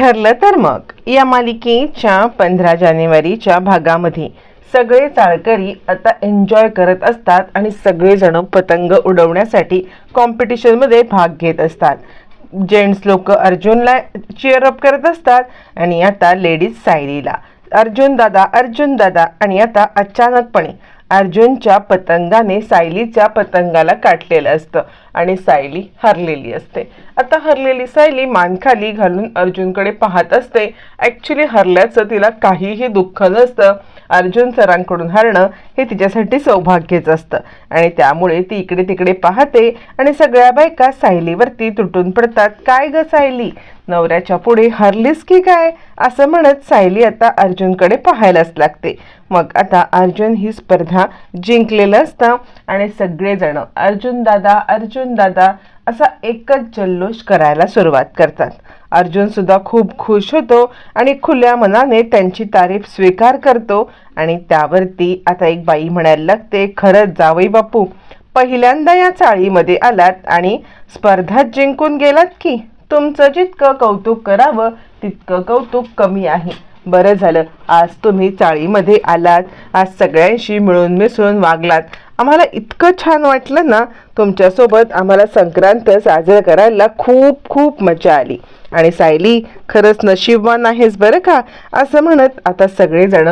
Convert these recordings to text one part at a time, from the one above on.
ठरलं तर मग. या मालिकेच्या पंधरा जानेवारीच्या भागामध्ये सगळे चाळकरी आता एन्जॉय करत असतात आणि सगळेजण पतंग उडवण्यासाठी कॉम्पिटिशनमध्ये भाग घेत असतात. जेंट्स लोक अर्जुनला चिअरअप करत असतात आणि आता लेडीज सायरीला अर्जुन दादा अर्जुन दादा आणि आता अचानकपणे अर्जुनच्या पतंगाने सायलीच्या पतंगाला काटलेलं असतं आणि सायली हरलेली असते. आता हरलेली सायली मानखाली घालून अर्जुनकडे पाहत असते. ॲक्च्युली हरल्याचं तिला काहीही दुःख नसतं. अर्जुन सरांकडून हरणं हे तिच्यासाठी सौभाग्यच असतं. आणि त्यामुळे ती इकडे तिकडे पाहते आणि सगळ्या बायका सायलीवरती तुटून पडतात. काय ग सायली? नवऱ्याच्या पुढे हरलीस की काय? असं म्हणत सायली आता अर्जुनकडे पाहायलाच लागते. मग आता अर्जुन ही स्पर्धा जिंकलेलं असतं आणि सगळेजण अर्जुन दादा अर्जुन दादा असा एकच जल्लोष करायला सुरुवात करतात. अर्जुनसुद्धा खूप खुश होतो आणि खुल्या मनाने त्यांची तारीफ स्वीकार करतो. आणि त्यावरती आता एक बाई म्हणायला लागते खरंच जावई बापू पहिल्यांदा या चाळीमध्ये आलात आणि स्पर्धात जिंकून गेलात की? तुमचं जितकं कौतुक करावं तितकं कौतुक कमी आहे. बरं झालं आज तुम्ही चाळीमध्ये आलात आज सगळ्यांशी मिळून मिसळून वागलात. आम्हाला इतकं छान वाटलं ना तुमच्यासोबत आम्हाला संक्रांत साजरं करायला खूप खूप मजा आली. आणि सायली खरंच नशीबवान आहेस बरं का? असं म्हणत आता सगळेजण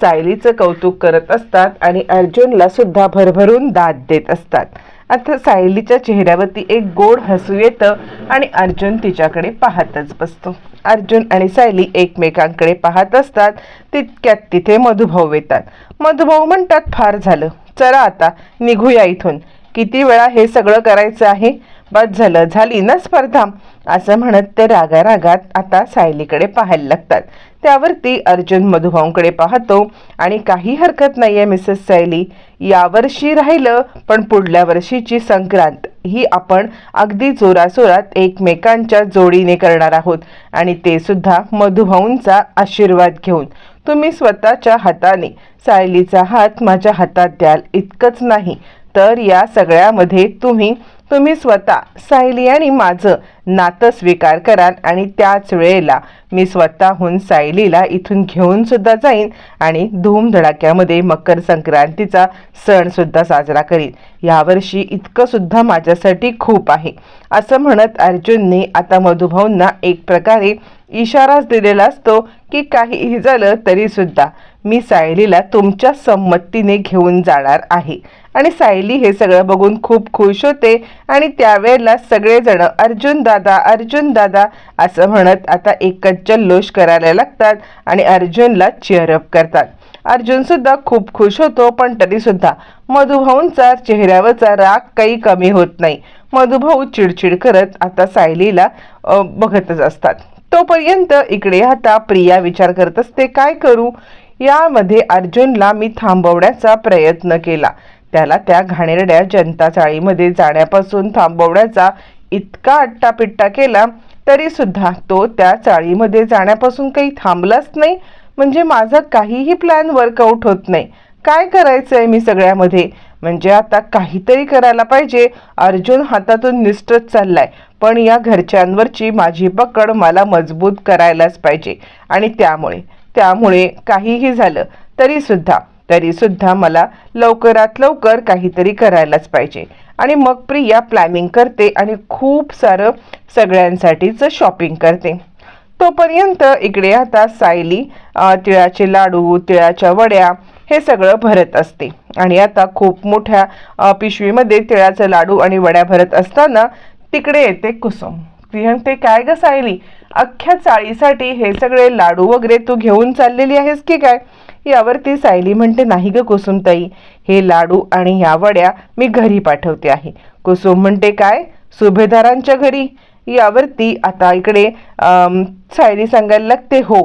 सायलीचं कौतुक करत असतात आणि अर्जुनला सुद्धा भरभरून दाद देत असतात. आता सायलीच्या चेहऱ्यावरती एक गोड हसू येतं आणि अर्जुन तिच्याकडे पाहतच बसतो. अर्जुन आणि सायली एकमेकांकडे पाहत असतात तितक्यात तिथे मधुभाऊ येतात. मधुभाऊ म्हणतात फार झालं. चला आता निघूया इथून. किती वेळा हे सगळं करायचं आहे? बस झालं झाली ना स्पर्धा? असं म्हणत ते रागा रागात आता सायलीकडे पाहायला लागतात. त्यावरती अर्जुन मधुभाऊंकडे पाहतो आणि काही हरकत नाही आहे मिसेस सायली. यावर्षी राहिलं पण पुढल्या वर्षीची संक्रांत. ही आपण अगदी जोरासोरात एकमेकांच्या जोडीने करणार आहोत आणि ते सुद्धा मधुभाऊंचा आशीर्वाद घेऊन. तुम्ही स्वतःच्या हाताने. सायलीचा हात माझ्या हातात द्याल इतकंच नाही. तर या सगळ्यामध्ये तुम्ही तुम्ही स्वतः सायली आणि माझं नातं स्वीकार कराल आणि त्याच वेळेला मी स्वतःहून सायलीला इथून घेऊन सुद्धा जाईन आणि धूमधडाक्यामध्ये मकर संक्रांतीचा सण सुद्धा साजरा करीन. यावर्षी इतकं सुद्धा माझ्यासाठी खूप आहे. असं म्हणत अर्जुनने आता मधुभाऊंना एक प्रकारे इशाराच दिलेला असतो की काहीही झालं तरीसुद्धा मी सायलीला तुमच्या संमतीने घेऊन जाणार आहे. आणि सायली हे सगळं बघून खूप खुश होते आणि त्यावेळेला सगळेजण अर्जुन दादा अर्जुन दादा असं म्हणत आता एकच जल्लोष करायला लागतात आणि अर्जुनला चिअरअप करतात. अर्जुनसुद्धा खूप खुश होतो पण तरीसुद्धा मधुभाऊंचा चेहऱ्यावरचा राग काही कमी होत नाही. मधुभाऊ चिडचिड करत आता सायलीला बघतच असतात. तोपर्यंत इकडे आता प्रिया विचार करत असते काय करू? यामध्ये अर्जुनला मी थांबवण्याचा प्रयत्न केला. त्याला त्या घाणेरड्या जनता चाळीमध्ये जाण्यापासून थांबवण्याचा इतका अट्टापिट्टा केला तरी सुद्धा तो त्या चाळीमध्ये जाण्यापासून काही थांबलाच नाही. म्हणजे माझा काहीही प्लॅन वर्कआउट होत नाही. काय करायचं आहे मी सगळ्यामध्ये? म्हणजे आता काहीतरी करायला पाहिजे. अर्जुन हातातून निष्ठच चाललाय. पण या घरच्यांवरची माझी पकड मला मजबूत करायलाच पाहिजे. आणि त्यामुळे त्यामुळे काहीही झालं तरी सुद्धा तरी सुद्धा मला लवकरात लवकर काहीतरी करायलाच पाहिजे. आणि मग प्रिया प्लॅनिंग करते आणि खूप सारं सगळ्यांसाठीचं शॉपिंग करते. तोपर्यंत इकडे आता सायली तिळाचे लाडू तिळाच्या वड्या हे सगळं भरत असते. आणि आता खूप मोठ्या पिशवीमध्ये तिळाचं लाडू आणि वड्या भरत असताना तिकडे येते कुसुम. ती म्हणते काय ग सायली? अख्ख्या चाळीसाठी हे सगळे लाडू वगैरे तू घेऊन चाललेली आहेस की काय? यावरती सायली म्हणते नाही ग कुसुमताई हे लाडू आणि ह्या वड्या मी घरी पाठवते आहे. कुसुम म्हणते काय? सुभेदारांच्या घरी? यावरती आता इकडे सायली सांगायला लागते हो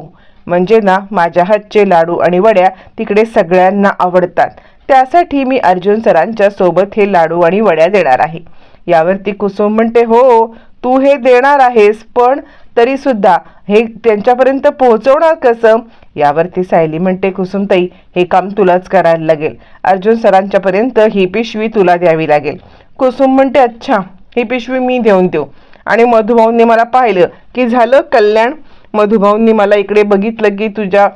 म्हणजे ना माझ्या हातचे लाडू आणि वड्या तिकडे सगळ्यांना आवडतात. त्यासाठी मी अर्जुन सरांच्या सोबत हे लाडू आणि वड्या देणार आहे. यावरती कुसुम म्हणते हो तू हे देणार आहेस पण तरी सुद्धा हे त्यांच्यापर्यंत पोहोचवणार कसं? यावरती सायली म्हणते कुसुमताई हे काम तुलाच करायला लागेल. अर्जुन सरांच्यापर्यंत ही पिशवी तुला द्यावी लागेल. कुसुम म्हणते अच्छा ही पिशवी मी देऊन देऊ. आणि मधुभाऊंनी मला पाहिलं की झालं कल्याण मधुभाऊंनी मला इकडे बघितलं की तुझ्या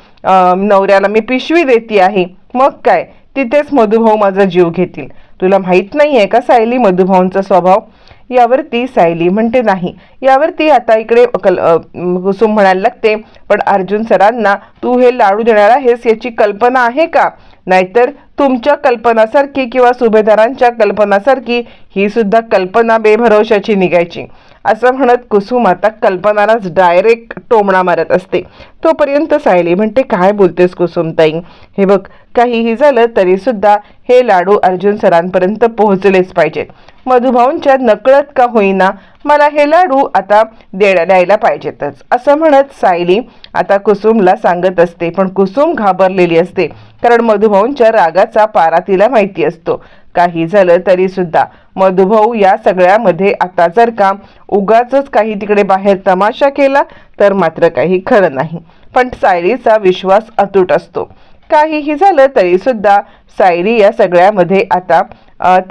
नवऱ्याला मी पिशवी देते आहे. मग काय? तिथेच मधुभाऊ माझा जीव घेतील. तुला माहीत नाही आहे का सायली मधुभाऊंचा स्वभाव? यावरती सायली म्हणते नाही. यावरती आता इकडे कल कुसुम म्हणायला लागते पण अर्जुन सरांना तू हे लाडू देणार आहेस याची कल्पना आहे का? नाहीतर तुमच्या कल्पनासारखी किंवा सुभेदारांच्या कल्पनासारखी ही सुद्धा कल्पना बेभरवशाची निघायची. असं म्हणत कुसुम आता कल्पनालाच डायरेक्ट टोमणा मारत असते. तोपर्यंत सायली म्हणते काय बोलतेस कुसुमताई? हे बघ काहीही झालं तरी सुद्धा हे लाडू अर्जुन सरांपर्यंत पोहोचलेच पाहिजेत. मधुभाऊंच्या नकळत का होईना मला हे लाडू आता देण्या द्यायला पाहिजेतच. असं म्हणत सायली आता कुसुमला सांगत असते पण कुसुम घाबरलेली असते कारण मधुभाऊंच्या रागाचा पारा तिला माहिती असतो. काही झालं तरी सुद्धा. मधुभाऊ या सगळ्यामध्ये आता जर का उगाच काही तिकडे बाहेर तमाशा केला तर मात्र काही खरं नाही. पण सायरीचा विश्वास अतूट असतो. काहीही झालं तरी सुद्धा सायरी या सगळ्यामध्ये आता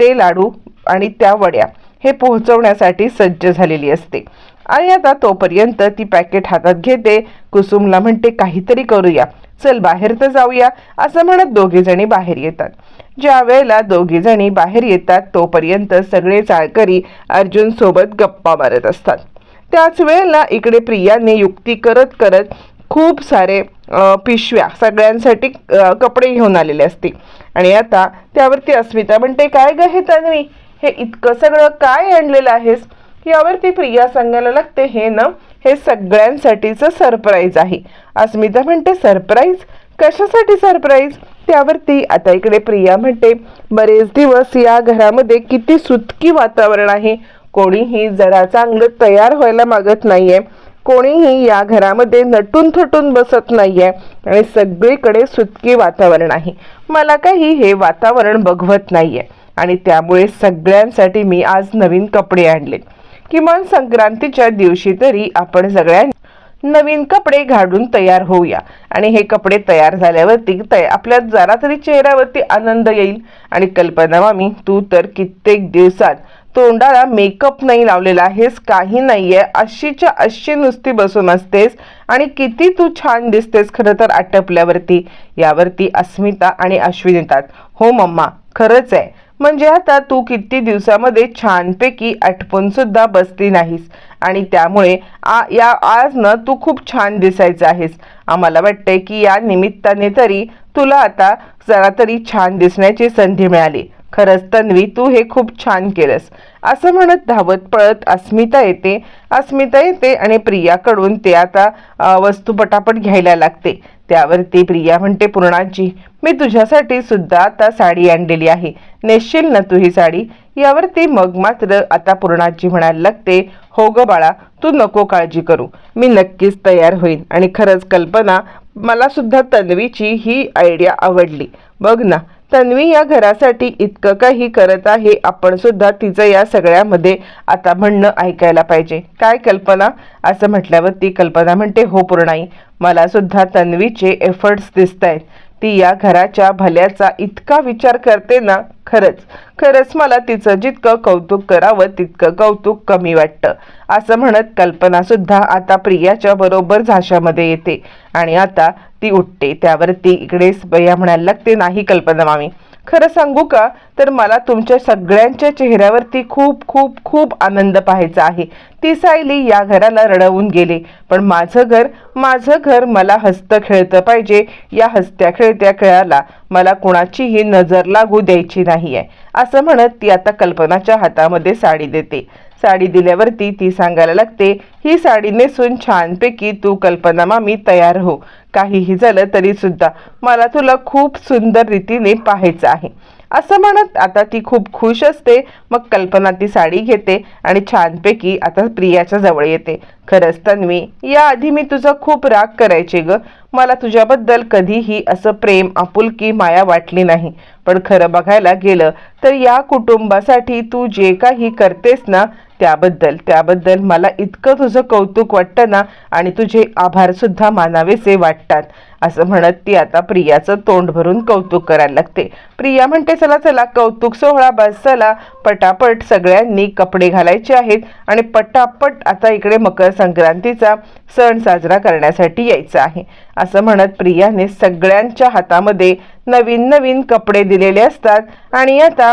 ते लाडू आणि त्या वड्या हे पोहोचवण्यासाठी सज्ज झालेली असते. आणि आता तोपर्यंत ती पॅकेट हातात घेते कुसुमला म्हणते काहीतरी करूया. चल बाहेर तर जाऊया असं म्हणत दोघे जणी बाहेर येतात. ज्या वेळेला दोघी जणी बाहेर येतात तोपर्यंत सगळे चाळकरी अर्जुन सोबत गप्पा मारत असतात. त्याच वेळेला इकडे प्रियाने युक्ती करत करत खूप सारे पिशव्या सगळ्यांसाठी कपडे घेऊन आलेले असते. आणि आता त्यावरती अस्मिता म्हणते काय ग हे तन्वी? हे इतकं सगळं काय आणलेलं आहेस? यावरती प्रिया सांगायला लागते हे ना हे सगळ्यांसाठीचं सरप्राईज आहे. अस्मिता म्हणते सरप्राईज? कशासाठी सरप्राईज? त्यावरती आता इकडे प्रिया म्हणते बरेच दिवस या घरामध्ये किती सुतकी वातावरण आहे. कोणीही जरा चांगलं तयार व्हायला मागत नाहीये. कोणीही या घरामध्ये नटून थटून बसत नाहीये. आणि सगळीकडे सुतकी वातावरण आहे. मला काही हे वातावरण बघवत नाहीये. आणि त्यामुळे सगळ्यांसाठी मी आज नवीन कपडे आणले. किमान संक्रांतीच्या दिवशी तरी आपण सगळ्यांनी नवीन कपडे घालून तयार होऊया. आणि हे कपडे तयार झाल्यावरती तय आपल्या जरा तरी चेहऱ्यावरती आनंद येईल. आणि कल्पना मामी तू तर कित्येक दिवसात तोंडाला मेकअप नाही लावलेला आहेस काही नाहीये अशीच्या अशी नुसती बसून असतेस. आणि किती तू छान दिसतेस खरं तर आटपल्यावरती. यावरती अस्मिता आणि अश्विन येतात हो मम्मा खरंच आहे. म्हणजे आता तू किती दिवसामध्ये छानपैकी आठवण सुद्धा बसली नाहीस. आणि त्यामुळे आ या आज न तू खूप छान दिसायचं आहेस. आम्हाला वाटतंय की या निमित्ताने तरी तुला आता जरा तरी छान दिसण्याची संधी मिळाली. खरंच तन्वी तू हे खूप छान केलंस. असं म्हणत धावत पळत अस्मिता येते. अस्मिता येते आणि प्रियाकडून ते आता वस्तू पटापट घ्यायला लागते. त्यावरती प्रिया म्हणते पूर्णाजी मी तुझ्यासाठी सुद्धा आता साडी आणलेली आहे. नेसशील ना तू ही साडी? यावरती मग मात्र आता पूर्णाजी म्हणायला लागते हो ग बाळा तू नको काळजी करू. मी नक्कीच तयार होईन. आणि खरंच कल्पना मला सुद्धा तन्वीची ही आयडिया आवडली. बघ ना तन्वी या घरासाठी इतकं काही करत आहे आपण सुद्धा तिचं या सगळ्यामध्ये आता म्हणणं ऐकायला पाहिजे. काय कल्पना? असं म्हटल्यावर ती कल्पना म्हणते हो पूर्णाई मला सुद्धा तन्वीचे एफर्ट्स दिसत आहेत ती या घराच्या भल्याचा इतका विचार करते ना खरंच. खरंच मला तिचं जितकं कौतुक करावं तितकं कौतुक कमी वाटतं. असं म्हणत कल्पना सुद्धा आता प्रियाच्या बरोबर झाशामध्ये येते. आणि आता ती उठते. त्यावरती इकडे बया म्हणायला लागते नाही कल्पना मामी. खरं सांगू का? तर मला तुमच्या सगळ्यांच्या चेहऱ्यावरती खूप खूप खूप आनंद पाहायचा आहे. ती सायली या घराला रडवून गेले. पण माझं घर माझं घर मला हस्त खेळतं पाहिजे. या हस्त्या खेळत्या खेळाला मला कुणाचीही नजर लागू द्यायची नाही आहे असं म्हणत ती आता कल्पनाच्या हातामध्ये साडी देते. साडी दिल्यावरती ती सांगायला लागते ही साडी नेसून छानपैकी तू कल्पना मामी तयार हो. काहीही झालं तरी सुद्धा मला तुला खूप सुंदर रीतीने पाहायचं आहे. असं म्हणत आता ती खूप खुश असते. मग कल्पना ती साडी घेते आणि छानपैकी आता प्रियाच्या जवळ येते. खरंच तन्वी याआधी मी तुझा खूप राग करायचे ग. मला तुझ्याबद्दल कधीही असं प्रेम आपुलकी माया वाटली नाही. पण खरं बघायला गेलं तर या कुटुंबासाठी तू जे काही करतेस ना त्याबद्दल. त्याबद्दल मला इतकं तुझं कौतुक वाटतं ना आणि तुझे आभारसुद्धा मानावेसे वाटतात. असं म्हणत ती आता प्रियाचं तोंड भरून कौतुक करायला लागते. प्रिया म्हणते चला चला कौतुक सोहळा बस चला. पटापट सगळ्यांनी कपडे घालायचे आहेत आणि पटापट आता इकडे मकर संक्रांतीचा सण साजरा करण्यासाठी यायचं आहे. असं म्हणत प्रियाने सगळ्यांच्या हातामध्ये नवीन नवीन कपडे दिलेले असतात. आणि आता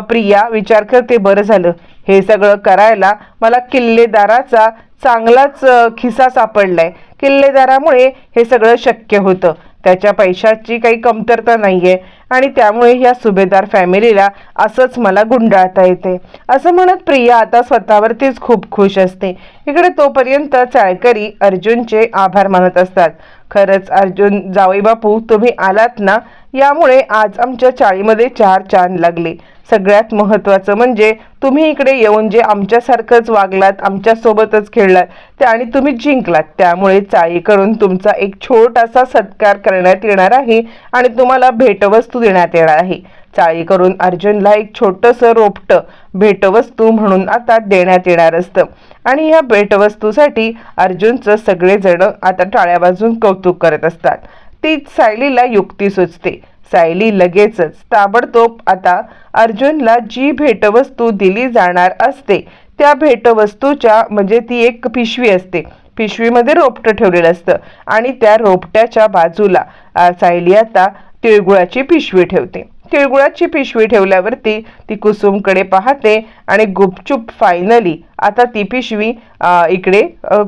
प्रिया विचार करते बरं झालं. हे सगळं करायला मला किल्लेदाराचा चांगलाच खिसा सापडलाय. किल्लेदारामुळे हे सगळं शक्य होतं. त्याच्या पैशाची काही कमतरता नाही आहे आणि त्यामुळे या सुभेदार फॅमिलीला असंच मला गुंडाळता येते. असं म्हणत प्रिया आता स्वतःवरतीच खूप खुश असते. इकडे तोपर्यंत चाळकरी अर्जुनचे आभार मानत असतात. खरंच अर्जुन जावई बापू तुम्ही आलात ना? यामुळे आज आमच्या चाळीमध्ये चार चांद लागले. सगळ्यात महत्त्वाचं म्हणजे तुम्ही इकडे येऊन जे आमच्यासारखंच वागलात आमच्यासोबतच खेळलात ते आणि तुम्ही जिंकलात त्यामुळे चाळीकडून तुमचा एक छोटासा सत्कार करण्यात येणार आहे आणि तुम्हाला भेटवस्तू देण्यात येणार आहे. चाळीकडून अर्जुनला एक छोटंसं रोपटं भेटवस्तू म्हणून आता देण्यात येणार असतं. आणि या भेटवस्तूसाठी अर्जुनचं सगळेजण आता टाळ्या बाजून कौतुक करत असतात. तीच सायलीला युक्ती सुचते. सायली लगेचच ताबडतोब आता अर्जुनला जी भेटवस्तू दिली जाणार असते त्या भेटवस्तूच्या म्हणजे ती एक पिशवी असते. पिशवीमध्ये रोपटं ठेवलेलं असतं आणि त्या रोपट्याच्या बाजूला सायली आता तिळगुळाची पिशवी ठेवते. तिळगुळाची पिशवी ठेवल्यावरती ती कुसुमकडे पाहते आणि गुपचूप फायनली आता ती पिशवी इकडे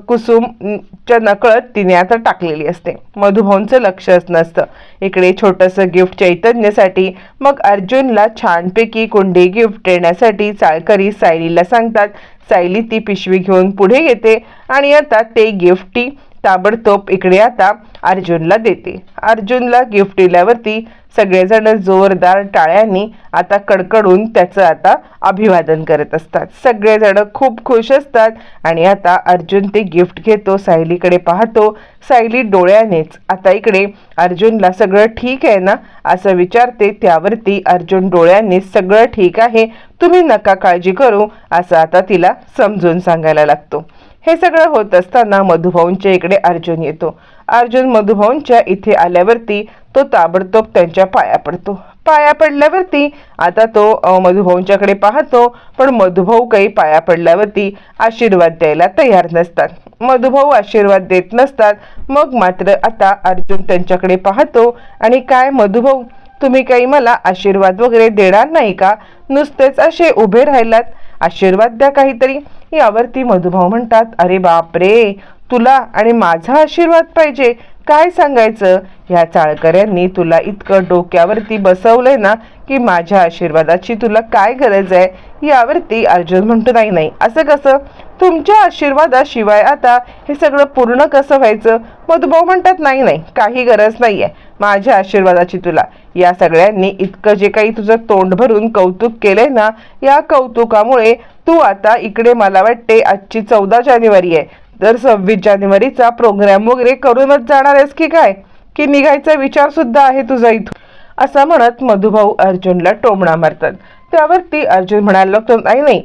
कुसुमच्या नकळत तिने आता टाकलेली असते. मधुभाऊंचं लक्षच नसतं. इकडे छोटंसं गिफ्ट चैतन्यासाठी मग अर्जुनला छानपैकी कोंडी गिफ्ट देण्यासाठी चाळकरी सायलीला सांगतात सायली ती पिशवी घेऊन पुढे येते आणि आता ते गिफ्टी ताबडतोब इकडे आता अर्जुनला देते. अर्जुनला गिफ्ट दिल्यावरती सगळेजण जोरदार टाळ्यांनी आता कडकडून त्याचं आता अभिवादन करत असतात. सगळेजण खूप खुश असतात आणि आता अर्जुन ते गिफ्ट घेतो सायलीकडे पाहतो. सायली डोळ्यानेच आता इकडे अर्जुनला सगळं ठीक आहे ना? असं विचारते. त्यावरती अर्जुन डोळ्यांनी सगळं ठीक आहे तुम्ही नका काळजी करू असं आता तिला समजून सांगायला लागतो. हे सगळं होत असताना मधुभाऊंच्या इकडे अर्जुन येतो. अर्जुन मधुभाऊंच्या इथे आल्यावरती तो ताबडतोब त्यांच्या पाया पडतो. पाया पडल्यावरती आता तो मधुभाऊंच्याकडे पाहतो पण मधुभाऊ काही पाया पडल्यावरती आशीर्वाद द्यायला तयार नसतात. मधुभाऊ आशीर्वाद देत नसतात. मग मात्र आता अर्जुन त्यांच्याकडे पाहतो आणि काय मधुभाऊ तुम्ही काही मला आशीर्वाद वगैरे देणार नाही का? नुसतेच असे उभे राहिलात. आशीर्वाद द्या काहीतरी. यावरती मधुभाऊ म्हणतात अरे बापरे! तुला आणि माझा आशीर्वाद पाहिजे. काय सांगायचं? ह्या चाळकऱ्यांनी तुला इतकं डोक्यावरती बसवलंय ना की माझ्या आशीर्वादाची तुला काय गरज आहे? यावरती अर्जुन म्हणतो नाही नाही. असं कसं? तुमच्या आशीर्वादाशिवाय आता हे सगळं पूर्ण कसं व्हायचं? मधुभाऊ म्हणतात नाही नाही. काही गरज नाही आहे माझ्या आशीर्वादाची तुला. या सगळ्यांनी इतकं जे काही तुझं तोंड भरून कौतुक केलंय ना या कौतुकामुळे तू आता इकडे मला वाटते आजची चौदा जानेवारी आहे. तर सव्वीस जानेवारीचा प्रोग्राम वगैरे करूनच जाणार आहेस की काय? की निघायचा विचार सुद्धा आहे तुझा इथून? असं म्हणत मधुभाऊ अर्जुनला टोमणा मारतात. त्यावरती अर्जुन म्हणायला नाही नाही.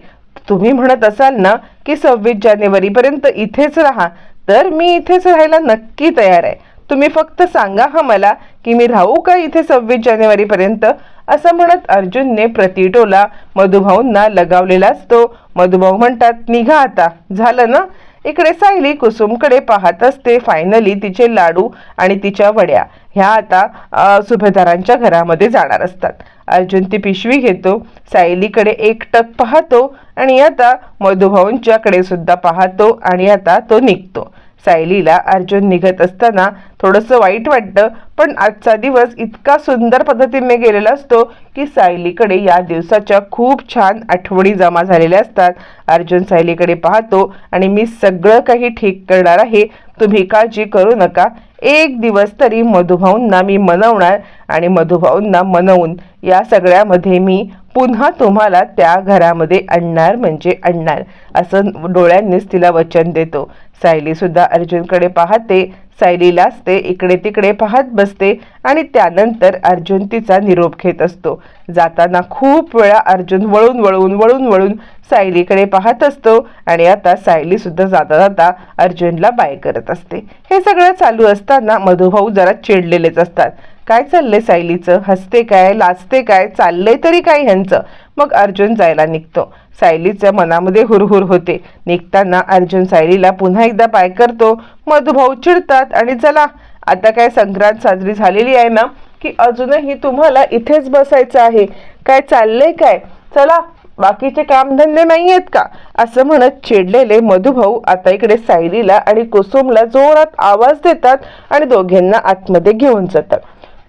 तुम्ही म्हणत असाल ना की सव्वीस जानेवारीपर्यंत इथेच राहा. तर मी इथेच राहायला नक्की तयार आहे. तुम्ही फक्त सांगा हा मला की मी राहू का इथे सव्वीस जानेवारीपर्यंत? असं म्हणत अर्जुनने प्रतिटोला मधुभाऊंना लगावलेला असतो. मधुभाऊ म्हणतात निघा आता. झालं ना? इकडे सायली कुसुमकडे पाहत असते. फायनली तिचे लाडू आणि तिच्या वड्या ह्या आता सुभेदारांच्या घरामध्ये जाणार असतात. अर्जुन ती पिशवी घेतो. सायलीकडे एकटक पाहतो आणि आता मधुभाऊंच्याकडे सुद्धा पाहतो आणि आता तो निघतो. सायलीला अर्जुन निघत असताना थोडंसं वाईट वाटतं पण आजचा दिवस इतका सुंदर पद्धतीने गेलेला असतो की सायलीकडे या दिवसाच्या खूप छान आठवणी जमा झालेल्या असतात. अर्जुन सायलीकडे पाहतो आणि मी सगळं काही ठीक करणार आहे. तुम्ही काळजी करू नका. एक दिवस तरी मधुभाऊंना मी मनवणार आणि मधुभाऊंना मनवून या सगळ्यामध्ये मी पुन्हा तुम्हाला त्या घरामध्ये आणणार म्हणजे आणणार. असं डोळ्यांनीच तिला वचन देतो. सायलीसुद्धा अर्जुनकडे पाहते. सायलीलाच ते इकडे तिकडे पाहत बसते आणि त्यानंतर अर्जुन तिचा निरोप घेत असतो. जाताना खूप वेळा अर्जुन वळून वळून वळून वळून सायलीकडे पाहत असतो आणि आता सायली सुद्धा जाता जाता अर्जुनला बाय करत असते. हे सगळं चालू असताना मधुभाऊ जरा चिडलेलेच असतात. काय चाललंय सायलीचं? हसते काय? लाजते काय? चाललंय तरी काय ह्यांचं? मग अर्जुन जायला निघतो. सायलीच्या मनामध्ये हुरहुर होते. निघताना अर्जुन सायलीला पुन्हा एकदा पाय करतो. मधुभाऊ चिडतात आणि चला आता काय संक्रांत साजरी झालेली आहे ना की अजूनही तुम्हाला इथेच बसायचं आहे. काय चाललंय काय? चला बाकीचे कामधंदे नाही आहेत का? असं म्हणत चिडलेले मधुभाऊ आता इकडे सायलीला आणि कुसुमला जोरात आवाज देतात आणि दोघांना आतमध्ये घेऊन जातात.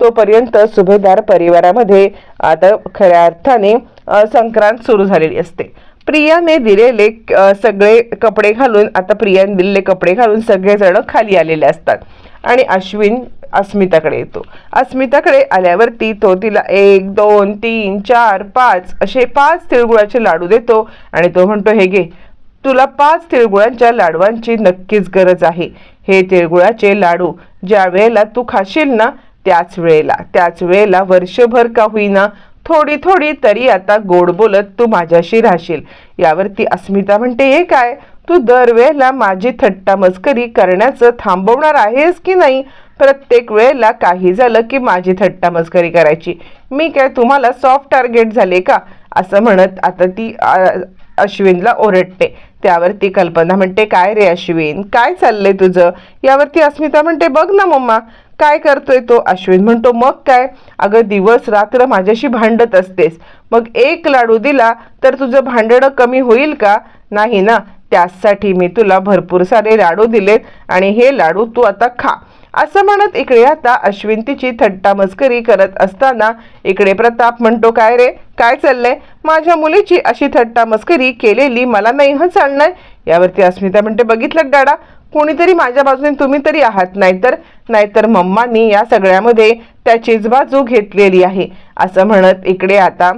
तोपर्यंत सुभेदार परिवारामध्ये आता खऱ्या अर्थाने संक्रांत सुरू झालेली असते. प्रियाने दिलेले सगळे कपडे घालून आता प्रियाने दिलेले कपडे घालून सगळेजण खाली आलेले असतात. आणि अश्विन अस्मिताकडे येतो. अस्मिताकडे आल्यावरती तो तिला एक दोन तीन चार पाच असे पाच तिळगुळाचे लाडू देतो आणि तो म्हणतो हे घे तुला पाच तिळगुळांच्या लाडवांची नक्कीच गरज आहे. हे तिळगुळाचे लाडू ज्या वेळेला तू खाशील ना त्याच वेळेला त्याच वेळेला वर्षभर का होईना थोडी थोडी तरी आता गोड बोलत तू माझ्याशी राहशील. यावरती अस्मिता म्हणते हे काय? तू दरवेळेला माझी थट्टा मस्करी करण्याचं थांबवणार आहेस की नाही? प्रत्येक वेळेला काही झालं की माझी थट्टा मस्करी करायची. मी काय तुम्हाला सॉफ्ट टार्गेट झाले का? असं म्हणत आता ती अश्विनला ओरडते. त्यावरती कल्पना म्हणते काय रे अश्विन? काय चाललंय तुझं? यावरती अस्मिता म्हणते बघ ना मम्मा काय करतोय तो अश्विन? म्हणतो मग काय? अगं दिवस रात्र माझ्याशी भांडत असतेस. मग एक लाडू दिला तर तुझं भांडणं कमी होईल का? नाही ना. त्यासाठी मी तुला भरपूर सारे लाडू दिलेत आणि हे लाडू तू आता खा. असं म्हणत इकडे आता अश्विन तिची थट्टा मस्करी करत असताना इकडे प्रताप म्हणतो काय रे? काय चाललंय? माझ्या मुलीची अशी थट्टा मस्करी केलेली मला नाही हं चालणार यावरती अस्मिता म्हणते बघितलं गाडा? कोणीतरी माझ्या बाजूने तुम्ही तरी आहात नाहीतर नाहीतर मम्मांनी या सगळ्यामध्ये त्याचीच बाजू घेतलेली आहे. असं म्हणत इकडे आता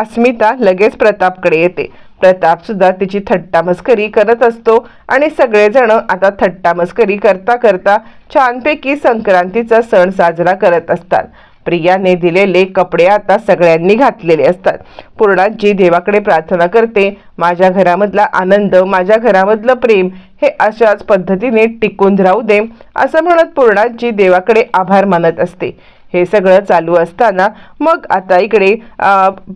अस्मिता लगेच प्रतापकडे येते. प्रताप सुद्धा तिची थट्टा मस्करी करत असतो आणि सगळेजण आता थट्टा मस्करी करता करता छानपैकी संक्रांतीचा सण साजरा करत असतात. प्रियाने दिलेले कपडे आता सगळ्यांनी घातलेले असतात. पूर्णाजी देवाकडे प्रार्थना करते माझ्या घरामधला आनंद माझ्या घरामधलं प्रेम हे अशाच पद्धतीने टिकून राहू दे असं म्हणत पूर्णाजी देवाकडे आभार मानत असते. हे सगळं चालू असताना मग आता इकडे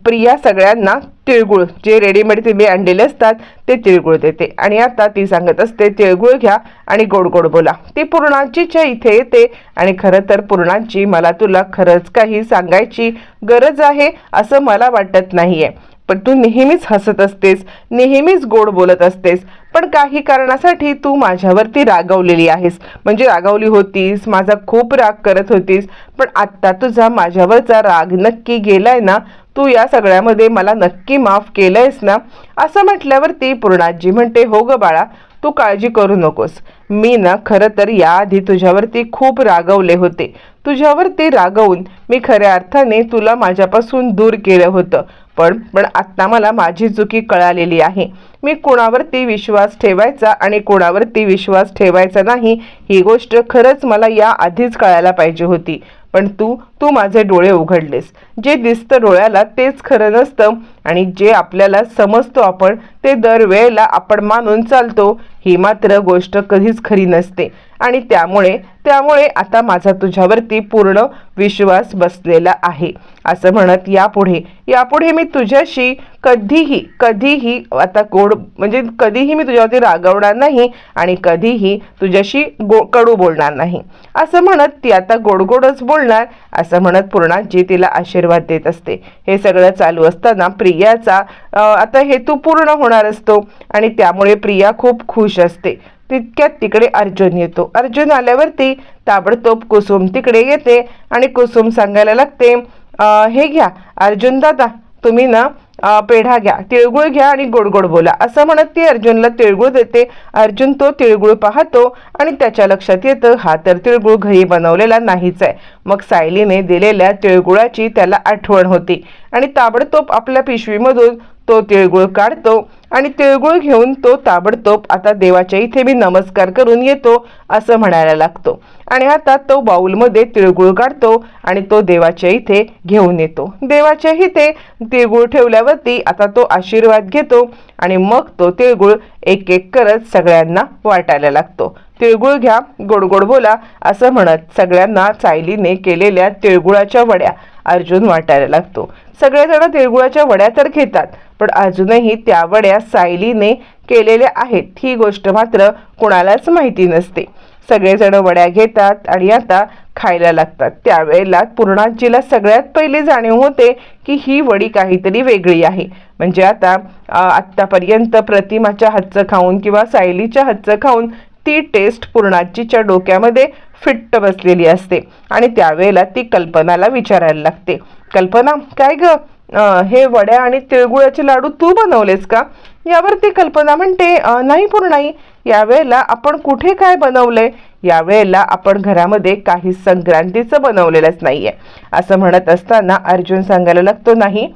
प्रिया सगळ्यांना तिळगुळ जे रेडीमेड तिने आणलेले असतात ते तिळगुळ देते. आणि आता ती सांगत असते तिळगुळ घ्या आणि गोड गोड बोला. ती पूर्णांचीच्या इथे येते. आणि खरं तर पूर्णांची मला तुला खरंच काही सांगायची गरज आहे असं मला वाटत नाहीये. पण तू नेहमीच हसत असतेस नेहमीच गोड बोलत असतेस. पण काही कारणासाठी तू माझ्यावरती रागवलेली आहेस. म्हणजे रागवली होतीस माझा खूप राग करत होतीस पण आत्ता तुझा माझ्यावरचा राग नक्की गेलाय ना? तू या सगळ्यामध्ये मला नक्की माफ केलंयस ना? असं म्हटल्यावरती पूर्णाजी म्हणते हो ग बाळा तू काळजी करू नकोस. मी ना खरं तर याआधी तुझ्यावरती खूप रागवले होते. तुझ्यावरती रागवून मी खऱ्या अर्थाने तुला माझ्यापासून दूर केलं होतं. पण पण आत्ता मला माझी चुकी कळालेली आहे. मी कोणावरती विश्वास ठेवायचा आणि कोणावरती विश्वास ठेवायचा नाही ही गोष्ट खरंच मला या आधीच कळायला पाहिजे होती. पण तू तू माझे डोळे उघडलेस. जे दिसतं डोळ्याला तेच खरं नसतं आणि जे आपल्याला समजतो आपण ते दरवेळेला आपण मानून चालतो ही मात्र गोष्ट कधीच खरी नसते. आणि त्यामुळे त्यामुळे आता माझा तुझ्यावरती पूर्ण विश्वास बसलेला आहे. असं म्हणत यापुढे यापुढे मी तुझ्याशी कधीही कधीही आता गोड म्हणजे कधीही मी तुझ्यावरती रागवणार नाही आणि कधीही तुझ्याशी गो कडू बोलणार नाही. असं म्हणत ती आता गोडगोडच बोलणार असं म्हणत पूर्णाजी तिला आशीर्वाद देत असते. हे सगळं चालू असताना प्रियाचा आता हेतू पूर्ण होणार असतो आणि त्यामुळे प्रिया खूप खुश असते. तितक्यात तिकडे अर्जुन येतो. अर्जुन आल्यावरती ताबडतोब कुसुम तिकडे येते आणि कुसुम सांगायला लागते हे घ्या अर्जुन दादा तुम्ही ना पेढा घ्या तिळगुळ घ्या आणि गोड गोड बोला. असं म्हणत ती अर्जुनला तिळगुळ देते. अर्जुन तो तिळगुळ पाहतो आणि त्याच्या लक्षात येतं हा तर तिळगुळ घरी बनवलेला नाहीच आहे. मग सायलीने दिलेल्या तिळगुळाची त्याला आठवण होती. आणि ताबडतोब आपल्या पिशवीमधून तो तिळगुळ काढतो आणि तिळगुळ घेऊन तो ताबडतोब आता देवाच्या इथे मी नमस्कार करून येतो असं म्हणायला लागतो. आणि आता तो बाऊलमध्ये तिळगुळ काढतो आणि तो देवाच्या इथे घेऊन येतो. देवाच्या इथे तिळगुळ ठेवल्यावरती आता तो आशीर्वाद घेतो आणि मग तो तिळगुळ एक एक करत सगळ्यांना वाटायला लागतो. तिळगुळ घ्या गोड गोड बोला असं म्हणत सगळ्यांना सायलीने केलेल्या तिळगुळाच्या वड्या अर्जुन वाटायला लागतो. सगळेजण तिळगुळाच्या वड्या तर घेतात पण अजूनही त्या वड्या सायलीने केलेल्या आहेत ही गोष्ट मात्र कुणालाच माहिती नसते. सगळेजण वड्या घेतात आणि आता खायला लागतात. त्यावेळेला पूर्णाजीला सगळ्यात पहिले जाणीव होते की ही वडी काहीतरी वेगळी आहे. म्हणजे आता आत्तापर्यंत प्रतिमाच्या हातचं खाऊन किंवा सायलीच्या हातचं खाऊन ती टेस्ट पूर्णाजीच्या डोक्यामध्ये फिट्ट बसलेली असते आणि त्यावेळेला ती कल्पनाला विचारायला लागते. कल्पना काय ग? हे वड्या आणि तिळगुळाचे लाडू तू बनवलेस का? यावर ती कल्पना म्हणते नाही पूर्णाई. यावेळेला आपण कुठे काय बनवलंय? यावेळेला आपण घरामध्ये काही संक्रांतीचं बनवलेलंच नाहीये. असं म्हणत असताना अर्जुन सांगायला लागतो नाही.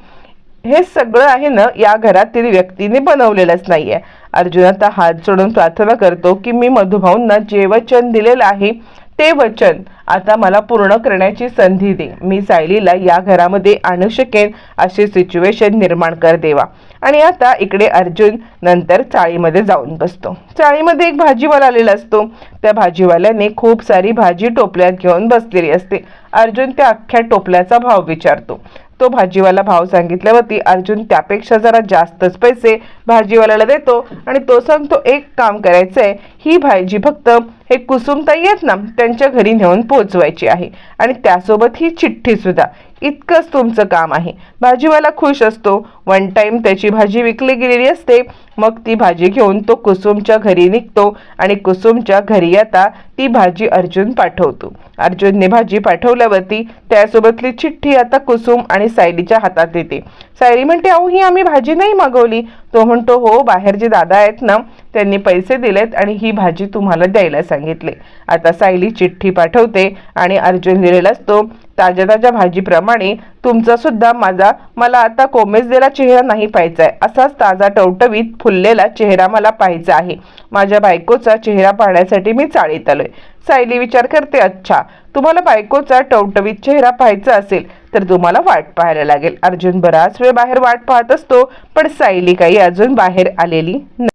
हे सगळं आहे ना या घरातील व्यक्तीने बनवलेलंच नाहीये. अर्जुन आता हात जोडून प्रार्थना करतो की मी मधुभाऊंना जे वचन दिलेलं आहे ते वचन आता मला पूर्ण करण्याची संधी दे. मी सायलीला या घरामध्ये आणू शकेन अशी सिच्युएशन निर्माण कर देवा. आणि आता इकडे अर्जुन नंतर चाळीमध्ये जाऊन बसतो. चाळीमध्ये एक भाजीवाला आलेला असतो. त्या भाजीवाल्याने खूप सारी भाजी टोपल्यात घेऊन बसलेली असते. अर्जुन त्या अख्ख्या टोपल्याचा भाव विचारतो. तो भाजीवाला भाव सांगितल्यावरती अर्जुन त्यापेक्षा जरा जास्तच पैसे भाजीवाल्याला देतो आणि तो सांगतो एक काम करायचंय. ही भाजी फक्त हे कुसुमताई आहेत ना त्यांच्या घरी नेऊन पोचवायची आहे. आणि त्यासोबत ही चिठ्ठी सुद्धा. इतकंच तुमचं काम आहे. भाजीवाला खुश असतो. वन टाइम त्याची भाजी विकली गेलेली असते. मग ती भाजी घेऊन तो कुसुमच्या घरी निघतो आणि कुसुमच्या घरी आता ती भाजी अर्जुन पाठवतो. अर्जुनने भाजी पाठवल्यावरती त्यासोबतली चिठ्ठी आता कुसुम आणि सायलीच्या हातात येते सायली म्हणते अहो ही आम्ही भाजी नाही मागवली. तो म्हणतो हो बाहेर जे दादा आहेत ना त्यांनी पैसे दिलेत आणि ही भाजी तुम्हाला द्यायला सांगितली. आता सायली चिठ्ठी पाठवते आणि अर्जुन लिहिलेला असतो ताज्या ताज्या भाजीप्रमाणे तुमचा सुद्धा माझा मला आता कोमेजलेला चेहरा नाही पाहायचा आहे असाच ताजा टवटवीत फुललेला चेहरा मला पाहायचा आहे. माझ्या बायकोचा चेहरा पाहण्यासाठी मी चाळीत आलोय. सायली विचार करते अच्छा तुम्हाला बायकोचा टवटवीत चेहरा पाहायचा असेल तर तुम्हाला वाट पाहायला लागेल. अर्जुन बराच वेळ बाहेर वाट पाहत असतो पण सायली काही अजून बाहेर आलेली नाही.